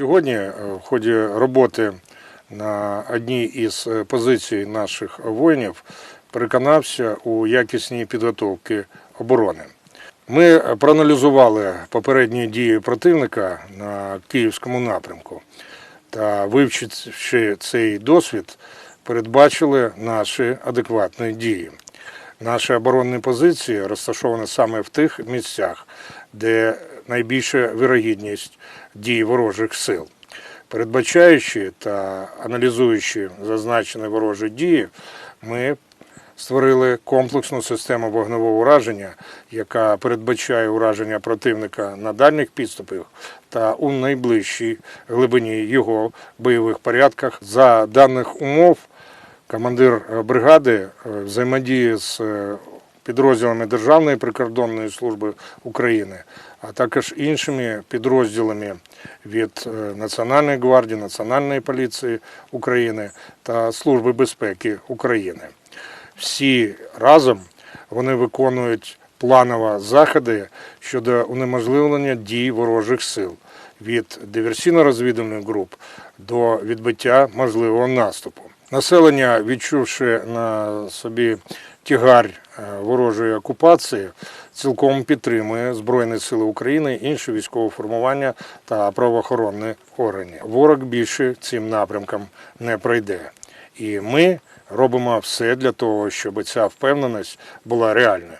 Сьогодні е, в ході роботи на одній із е, позицій наших воїнів переконався у якісній підготовці оборони. Ми проаналізували попередні дії противника на київському напрямку та, вивчивши цей досвід, передбачили наші адекватні дії. Наші оборонні позиції розташовані саме в тих місцях, де найбільша вірогідність дій ворожих сил. Передбачаючи та аналізуючи зазначені ворожі дії, ми створили комплексну систему вогневого ураження, яка передбачає ураження противника на дальніх підступах та у найближчій глибині його бойових порядках. За даних умов командир бригади е, взаємодіє з е, підрозділами Державної прикордонної служби України, а також іншими підрозділами від е, Національної гвардії, Національної поліції України та Служби безпеки України. Всі разом вони виконують планово заходи щодо унеможливлення дій ворожих сил від диверсійно-розвідувальних груп до відбиття можливого наступу. Населення, відчувши на собі тягар е, ворожої окупації, цілком підтримує Збройні Сили України, інші військові формування та правоохоронні органи. Ворог більше цим напрямком не пройде. І ми робимо все для того, щоб ця впевненість була реальною.